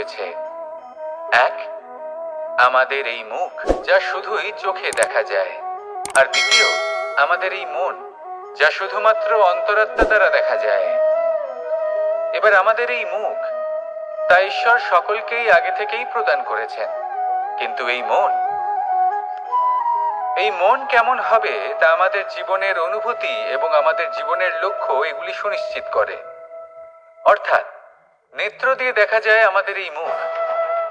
রয়েছে। এক, আমাদের এই মুখ যা শুধুই চোখে দেখা যায়। আর দ্বিতীয়, আমাদের এই মন যা শুধুমাত্র অন্তরাত্মা দ্বারা দেখা যায়। এবার আমাদের এই মুখ, তা ঈশ্বর সকলকেই আগে থেকেই প্রদান করেছেন। কিন্তু এই মন এই মন কেমন হবে তা আমাদের জীবনের অনুভূতি এবং আমাদের জীবনের লক্ষ্য এগুলি সুনিশ্চিত করে। অর্থাৎ নেত্র দিয়ে দেখা যায় আমাদের এই মুখ।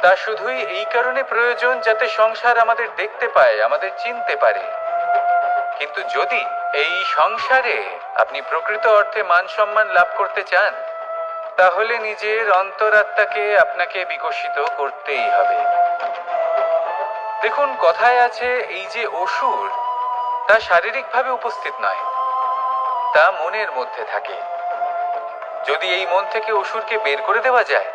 তা শুধুই এই কারণে প্রয়োজন যাতে সংসার আমাদের দেখতে পায়, আমাদের চিনতে পারে। কিন্তু যদি এই সংসারে আপনি প্রকৃত অর্থে মান সম্মান লাভ করতে চান, তাহলে নিজের অন্তরাত্মাকে আপনাকে বিকশিত করতেই হবে। দেখুন, কথায় আছে এই যে অসুর, তা শারীরিকভাবে উপস্থিত নয়, তা মনের মধ্যে থাকে। যদি এই মন থেকে অসুরকে বের করে দেওয়া যায়,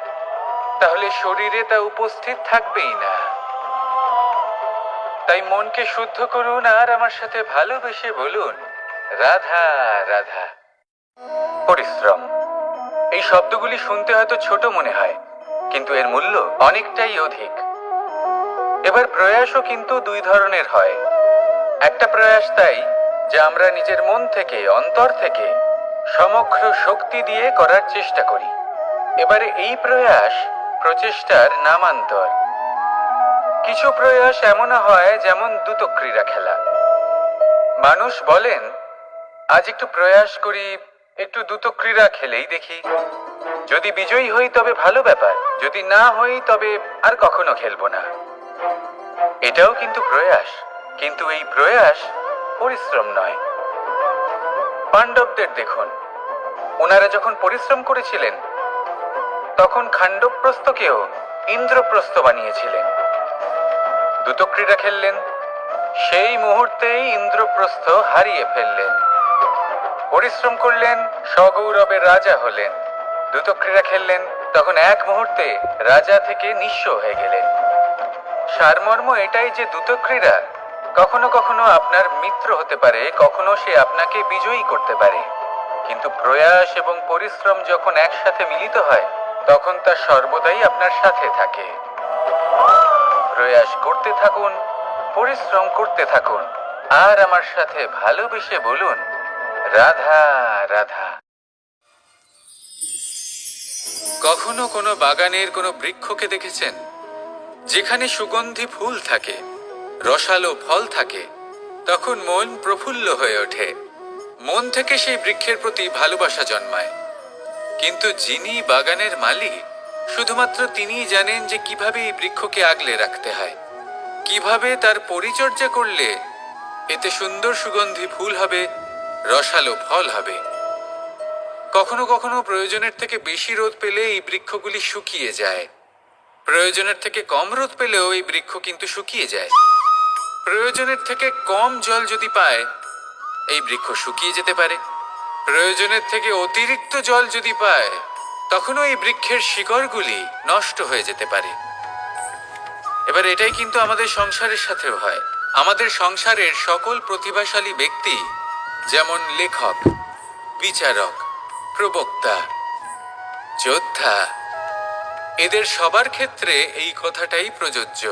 তাহলে শরীরে তা উপস্থিত থাকবেই না। তাই মনকে শুদ্ধ করুন আর আমার সাথে ভালোবেসে বলুন, রাধা রাধা। পরিশ্রম। এই শব্দগুলি শুনতে হয়তো ছোট মনে হয়, কিন্তু এর মূল্য অনেকটাই অধিক। এবার প্রয়াসও কিন্তু দুই ধরনের হয়। একটা প্রয়াস তাই, যা আমরা নিজের মন থেকে, অন্তর থেকে সমগ্র শক্তি দিয়ে করার চেষ্টা করি। এবারে এই প্রয়াস প্রচেষ্টার নামান্তর। কিছু প্রয়াস এমন হয় যেমন দ্রুতক্রীড়া খেলা। মানুষ বলেন, আজ একটু প্রয়াস করি, একটু দ্রুতক্রীড়া খেলেই দেখি। যদি বিজয়ী হই তবে ভালো ব্যাপার, যদি না হই তবে আর কখনো খেলব না। এটাও কিন্তু প্রয়াস, কিন্তু এই প্রয়াস পরিশ্রম নয়। পাণ্ডবদের দেখুন। ওনারা যখন পরিশ্রম করেছিলেন, তখন খাণ্ডবপ্রস্থকেও ইন্দ্রপ্রস্থ বানিয়েছিলেন। দ্রুতক্রীড়া খেললেন, সেই মুহূর্তেই ইন্দ্রপ্রস্থ হারিয়ে ফেললেন। পরিশ্রম করলেন সগৌরবের রাজা হলেন। দ্রুতক্রীড়া খেললেন, তখন এক মুহূর্তে রাজা থেকে নিঃস্ব হয়ে গেলেন। সারমর্ম এটাই যে দ্রুতক্রীড়া কখনো কখনো আপনার মিত্র হতে পারে, কখনো সে আপনাকে বিজয়ী করতে পারে। কিন্তু প্রয়াস এবং পরিশ্রম যখন একসাথে মিলিত হয়, তখন তা সর্বদাই আপনার সাথে থাকে। প্রয়াস করতে থাকুন, পরিশ্রম করতে থাকুন, আর আমার সাথে ভালোবেসে বলুন, রাধা রাধা। কখনো কোনো বাগানের কোনো বৃক্ষকে দেখেছেন, যেখানে সুগন্ধি ফুল থাকে? রসালো ফল থাকে, তখন মন প্রফুল্ল হয়ে ওঠে। মন থেকে সেই বৃক্ষের প্রতি ভালোবাসা জন্মায়। কিন্তু যিনি বাগানের মালিক, শুধুমাত্র তিনিই জানেন যে কীভাবে এই বৃক্ষকে আগলে রাখতে হয়। কীভাবে তার পরিচর্যা করলে এতে সুন্দর সুগন্ধি ফুল হবে, রসালো ফল হবে। কখনো কখনো প্রয়োজনের থেকে বেশি রোদ পেলে এই বৃক্ষগুলি শুকিয়ে যায়। প্রয়োজনের থেকে কম রোদ পেলেও এই বৃক্ষ কিন্তু শুকিয়ে যায়। প্রয়োজনের থেকে কম জল যদি পায়, এই বৃক্ষ শুকিয়ে যেতে পারে। প্রয়োজনের থেকে অতিরিক্ত জল যদি পায়, তখনও এই বৃক্ষের শিকড়গুলি নষ্ট হয়ে যেতে পারে। এবার এটাই কিন্তু আমাদের সংসারের সাথেও হয়। আমাদের সংসারের সকল প্রতিভাশালী ব্যক্তি, যেমন লেখক, বিচারক, প্রবক্তা, যোদ্ধা, এদের সবার ক্ষেত্রে এই কথাটাই প্রযোজ্য।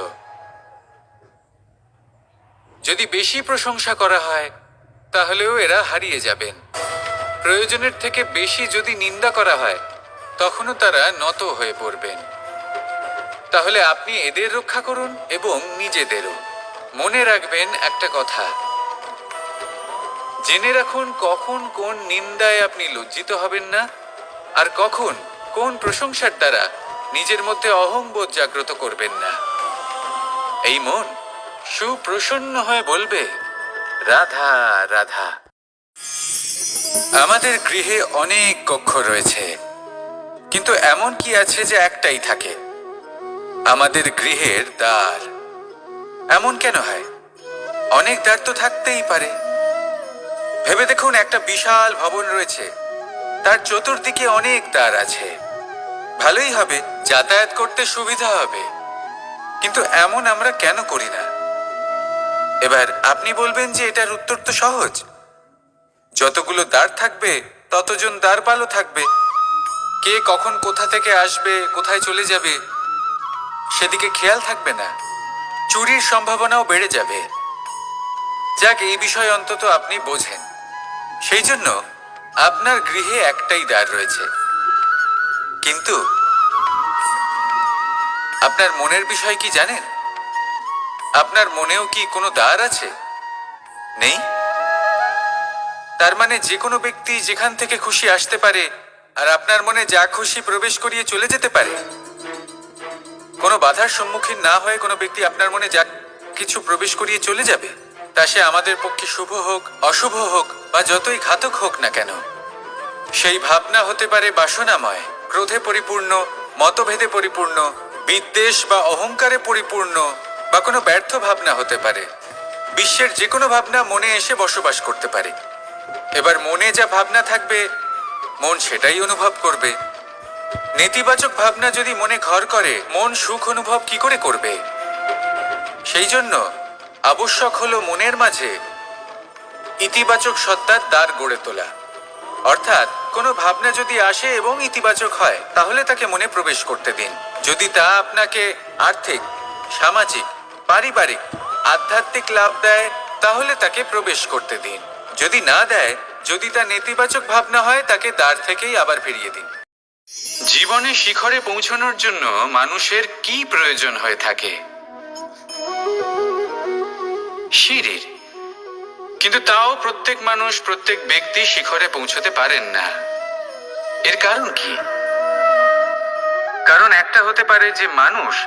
যদি বেশি প্রশংসা করা হয়, তাহলেও এরা হারিয়ে যাবেন। প্রয়োজনের থেকে বেশি যদি নিন্দা করা হয়, তখনও তারা নত হয়ে পড়বেন। তাহলে আপনি এদের রক্ষা করুন এবং নিজেদেরও। মনে রাখবেন একটা কথা। জেনে রাখুন কখন কোন নিন্দায় আপনি লজ্জিত হবেন না, আর কখন কোন প্রশংসার দ্বারা নিজের মধ্যে অহংবোধ জাগ্রত করবেন না। এই মন সুপ্রসন্ন হয়ে বলবে, রাধা রাধা। আমাদের গৃহে অনেক কক্ষ রয়েছে, কিন্তু এমন কি আছে যে একটাই থাকে? আমাদের গৃহের দ্বার। এমন কেন হয়? অনেক দ্বার তো থাকতেই পারে। ভেবে দেখুন, একটা বিশাল ভবন রয়েছে। তার চতুর্দিকে অনেক দ্বার আছে। ভালোই হবে, যাতায়াত করতে সুবিধা হবে। কিন্তু এমন আমরা কেন করি না? এবার আপনি বলবেন যে এটার উত্তর তো সহজ। যতগুলো দ্বার থাকবে, ততজন দ্বারপালও থাকবে। কে কখন কোথা থেকে আসবে, কোথায় চলে যাবে, সেদিকে খেয়াল থাকবে না। চুরির সম্ভাবনাও বেড়ে যাবে। যাক, এই বিষয় অন্তত আপনি বোঝেন। সেই জন্য আপনার গৃহে একটাই দ্বার রয়েছে। কিন্তু আপনার মনের বিষয় কি জানেন? আপনার মনেও কি কোনো দ্বার আছে? নেই? তার মানে যে কোনো ব্যক্তি যেখান থেকে খুশি আসতে পারে, আর আপনার মনে যা খুশি প্রবেশ করিয়ে চলে যেতে পারে। কোনো বাধার সম্মুখীন না হয়ে কোনো ব্যক্তি আপনার মনে যা কিছু প্রবেশ করিয়ে চলে যাবে, তা সে আমাদের পক্ষে শুভ হোক, অশুভ হোক, বা যতই ঘাতক হোক না কেন। সেই ভাবনা হতে পারে বাসনাময়, ক্রোধে পরিপূর্ণ, মতভেদে পরিপূর্ণ, বিদ্বেষ বা অহংকারে পরিপূর্ণ বা কোনো ব্যর্থ ভাবনা হতে পারে। বিশ্বের যে কোনো ভাবনা মনে এসে বসবাস করতে পারে। এবার মনে যা ভাবনা থাকবে, মন সেটাই অনুভব করবে। নেতিবাচক ভাবনা যদি মনে ঘর করে, মন সুখ অনুভব কি করে করবে? সেই জন্য আবশ্যক হলো মনের মাঝে ইতিবাচক সত্তার দ্বার গড়ে তোলা। অর্থাৎ কোনো ভাবনা যদি আসে এবং ইতিবাচক হয়, তাহলে তাকে মনে প্রবেশ করতে দিন। যদি তা আপনাকে আর্থিক, সামাজিক পারিবারিক, আধ্যাত্মিক লাভ দেয়, তাহলে তাকে প্রবেশ করতে দিন। যদি না দেয়, যদি তা নেতিবাচক ভাবনা হয়, তাকে দ্বার থেকেই আবার ফিরিয়ে দিন। জীবনে শিখরে পৌঁছানোর জন্য মানুষের কি প্রয়োজন হয়ে থাকে? সিঁড়ির কিন্তু তাও প্রত্যেক মানুষ, প্রত্যেক ব্যক্তি শিখরে পৌঁছতে পারেন না। এর কারণ কি? কারণ একটা হতে পারে যে মানুষ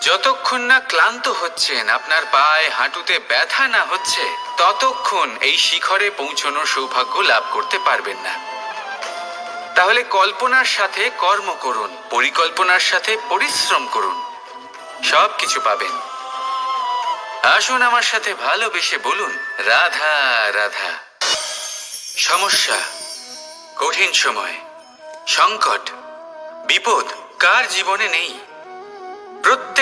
যতক্ষণ না ক্লান্ত হচ্ছেন, আপনার পায়ে হাঁটুতে ব্যথা না হচ্ছে, ততক্ষণ এই শিখরে পৌঁছানোর সৌভাগ্য লাভ করতে পারবেন না। তাহলে কল্পনার সাথে কর্ম করুন, পরিকল্পনার সাথে পরিশ্রম করুন সব কিছু পাবেন। আসুন আমার সাথে ভালোবেসে বলুন, রাধা রাধা। সমস্যা, কঠিন সময়, সংকট, বিপদ, কার জীবনে নেই?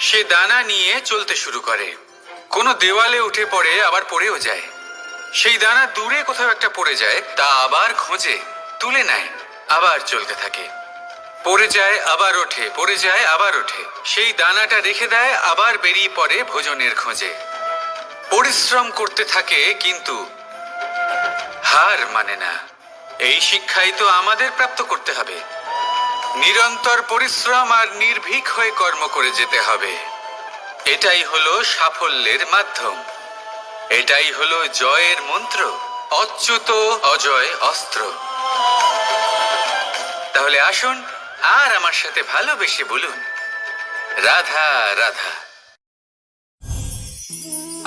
সে দানা নিয়ে চলতে শুরু করে। কোনো দেওয়ালে উঠে পড়ে, আবার পড়েও যায়। সেই দানা দূরে কোথাও একটা পড়ে যায়, তা আবার খোঁজে, তুলে নেয়, আবার চলতে থাকে। পড়ে যায়, আবার ওঠে, পড়ে যায়, আবার ওঠে। সেই দানাটা রেখে দেয়, আবার বেরিয়ে পড়ে ভোজনের খোঁজে। পরিশ্রম করতে থাকে, কিন্তু হার মানে না। এই শিক্ষাই তো আমাদের প্রাপ্ত করতে হবে। নিরন্তর পরিশ্রম আর নির্ভীক হয়ে কর্ম করে যেতে হবে। এটাই হলো সাফল্যের মাধ্যম। এটাই হলো জয়ের মন্ত্র, অচ্যুত অজয় অস্ত্র। তাহলে আসুন আর আমার সাথে ভালোবেসে বলুন, রাধা রাধা।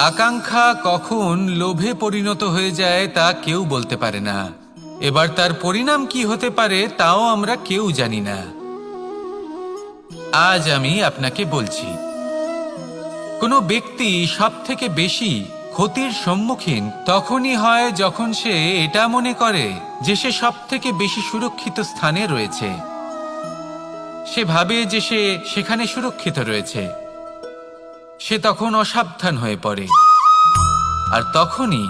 আকাঙ্ক্ষা কখন লোভে পরিণত হয়ে যায় তা কেউ বলতে পারে না। এবার তার পরিণাম কি হতে পারে তাও আমরা কেউ জানি না। আজ আমি আপনাকে বলছি, কোনো ব্যক্তি সব থেকে বেশি ক্ষতির সম্মুখীন তখনই হয় যখন সে এটা মনে করে যে সে সব থেকে বেশি সুরক্ষিত স্থানে রয়েছে। সে ভাবে যে সে সেখানে সুরক্ষিত রয়েছে। সে তখন অসাবধান হয়ে পড়ে। আর তখনই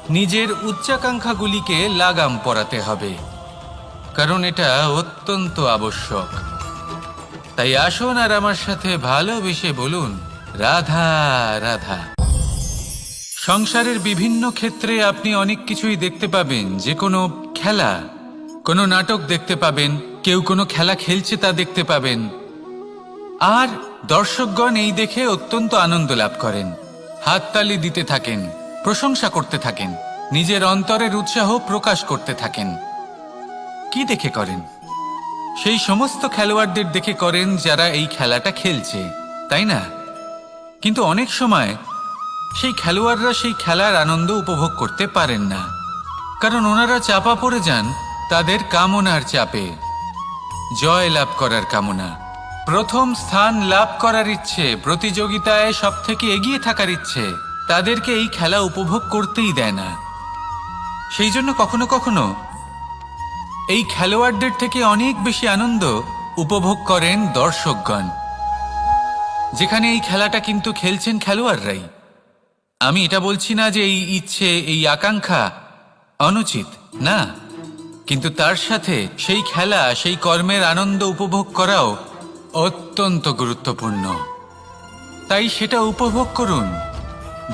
নিজের উচ্চাকাঙ্ক্ষাগুলিকে লাগাম পরাতে হবে, কারণ এটা অত্যন্ত আবশ্যক। তাই আসুন আর আমার সাথে ভালোবেসে বলুন, রাধা রাধা। সংসারের বিভিন্ন ক্ষেত্রে আপনি অনেক কিছুই দেখতে পাবেন, যে কোনো খেলা, কোনো নাটক দেখতে পাবেন, কেউ কোনো খেলা খেলছে তা দেখতে পাবেন। আর দর্শকগণ এই দেখে অত্যন্ত আনন্দ লাভ করেন, হাততালি দিতে থাকেন। প্রশংসা করতে থাকেন। নিজের অন্তরের উৎসাহ প্রকাশ করতে থাকেন। কি দেখে করেন? সেই সমস্ত খেলোয়াড়দের দেখে করেন যারা এই খেলাটা খেলছে, তাই না? কিন্তু অনেক সময় সেই খেলোয়াড়রা সেই খেলার আনন্দ উপভোগ করতে পারেন না। কারণ ওনারা চাপা পড়ে যান তাদের কামনার চাপে। জয় লাভ করার কামনা। প্রথম স্থান লাভ করার ইচ্ছে, প্রতিযোগিতায় সব থেকে এগিয়ে থাকার ইচ্ছে। তাদেরকে এই খেলা উপভোগ করতেই দেয় না। সেই জন্য কখনো কখনো এই খেলোয়াড়দের থেকে অনেক বেশি আনন্দ উপভোগ করেন দর্শকগণ। যেখানে এই খেলাটা কিন্তু খেলছেন খেলোয়াড়রাই। আমি এটা বলছি না যে এই ইচ্ছে, এই আকাঙ্ক্ষা অনুচিত, না। কিন্তু তার সাথে সেই খেলা, সেই কর্মের আনন্দ উপভোগ করাও অত্যন্ত গুরুত্বপূর্ণ। তাই সেটা উপভোগ করুন।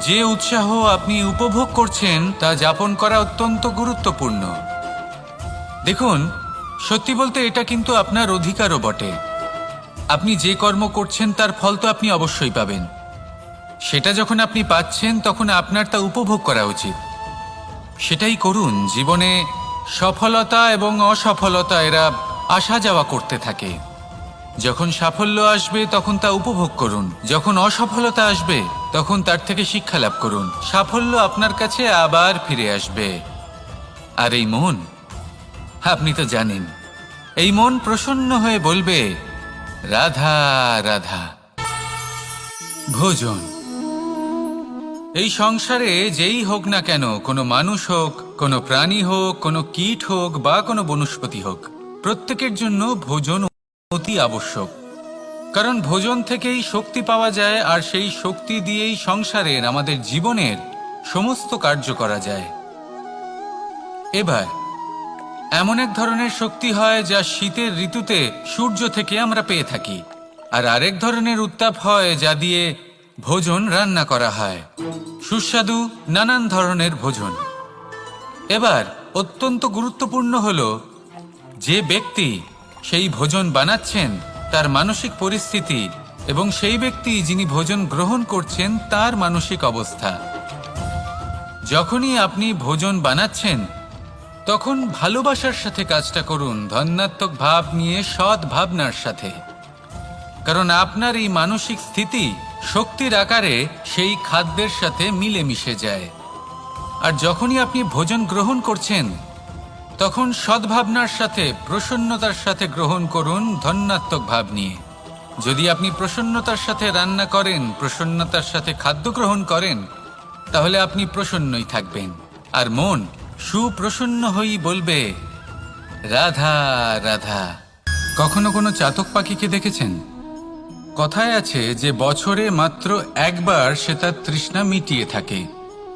যে উৎসাহ আপনি উপভোগ করছেন তা যাপন করা অত্যন্ত গুরুত্বপূর্ণ। দেখুন, সত্যি বলতে এটা কিন্তু আপনার অধিকারও বটে। আপনি যে কর্ম করছেন তার ফল তো আপনি অবশ্যই পাবেন। সেটা যখন আপনি পাচ্ছেন, তখন আপনার তা উপভোগ করা উচিত। সেটাই করুন, জীবনে সফলতা এবং অসফলতা এরা আসা যাওয়া করতে থাকে। যখন সাফল্য আসবে, তখন তা উপভোগ করুন। যখন অসফলতা আসবে তখন তার থেকে শিক্ষা লাভ করুন। সাফল্য আপনার কাছে আবার ফিরে আসবে। আর এই মন? আপনি তো জানেন। এই মন প্রসন্ন হয়ে বলবে, রাধা রাধা। ভোজন। এই সংসারে যেই হোক না কেন, কোনো মানুষ হোক, কোনো প্রাণী হোক, কোনো কীট হোক বা কোনো বনস্পতি হোক, প্রত্যেকের জন্য ভোজন অতি আবশ্যক। কারণ ভোজন থেকেই শক্তি পাওয়া যায় আর সেই শক্তি দিয়েই সংসারের, আমাদের জীবনের সমস্ত কার্য করা যায়। এবার, এমন এক ধরনের শক্তি হয় যা শীতের ঋতুতে সূর্য থেকে আমরা পেয়ে থাকি, আর আরেক ধরনের উত্তাপ হয় যা দিয়ে ভোজন রান্না করা হয়। সুস্বাদু নানান ধরনের ভোজন। এবার, অত্যন্ত গুরুত্বপূর্ণ হল যে ব্যক্তি সেই ভোজন বানাচ্ছেন তার মানসিক পরিস্থিতি এবং সেই ব্যক্তি যিনি ভোজন গ্রহণ করছেন তার মানসিক অবস্থা। যখনই আপনি ভোজন বানাচ্ছেন, তখন ভালোবাসার সাথে কাজটা করুন ধন্যাত্মক ভাব নিয়ে সৎ ভাবনার সাথে। কারণ আপনার এই মানসিক স্থিতি শক্তির আকারে সেই খাদ্যের সাথে মিলেমিশে যায়। আর যখনই আপনি ভোজন গ্রহণ করছেন তখন সদ্ভাবনার সাথে, প্রসন্নতার সাথে গ্রহণ করুন ধন্যাত্মক ভাব নিয়ে। যদি আপনি প্রসন্নতার সাথে রান্না করেন, প্রসন্নতার সাথে খাদ্য গ্রহণ করেন, তাহলে আপনি প্রসন্নই থাকবেন। আর মন সুপ্রসন্ন হয়েই বলবে, রাধা রাধা। কখনো কোনো চাতক পাখিকে দেখেছেন? কথায় আছে যে বছরে মাত্র একবার সে তার তৃষ্ণা মিটিয়ে থাকে।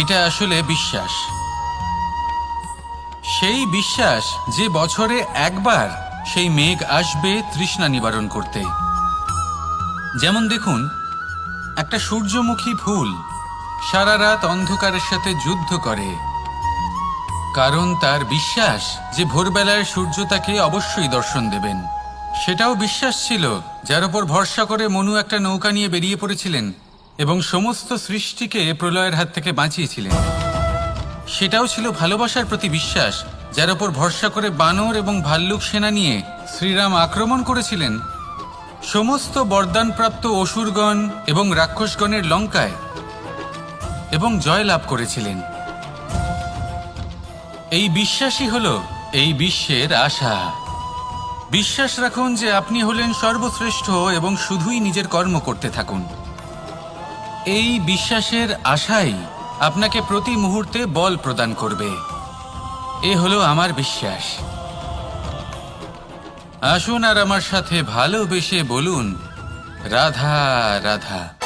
এটা আসলে বিশ্বাস। সেই বিশ্বাস যে বছরে একবার সেই মেঘ আসবে তৃষ্ণা নিবারণ করতে। যেমন দেখুন, একটা সূর্যমুখী ফুল সারা রাত অন্ধকারের সাথে যুদ্ধ করে। কারণ তার বিশ্বাস যে ভোরবেলায় সূর্য তাকে অবশ্যই দর্শন দেবেন। সেটাও বিশ্বাস ছিল, যার উপর ভরসা করে মনু একটা নৌকা নিয়ে বেরিয়ে পড়েছিলেন। এবং সমস্ত সৃষ্টিকে প্রলয়ের হাত থেকে বাঁচিয়েছিলেন। সেটাও ছিল ভালোবাসার প্রতি বিশ্বাস, যার ওপর ভরসা করে বানর এবং ভাল্লুক সেনা নিয়ে শ্রীরাম আক্রমণ করেছিলেন। সমস্ত বরদানপ্রাপ্ত অসুরগণ এবং রাক্ষসগণের লঙ্কায় এবং জয় লাভ করেছিলেন। এই বিশ্বাসই হল এই বিশ্বের আশা। বিশ্বাস রাখুন যে আপনি হলেন সর্বশ্রেষ্ঠ এবং শুধুই নিজের কর্ম করতে থাকুন। এই বিশ্বাসের আশাই আপনাকে প্রতি মুহূর্তে বল প্রদান করবে। এ হলো আমার বিশ্বাস। আসুন আর আমার সাথে ভালোবেসে বলুন, রাধা রাধা।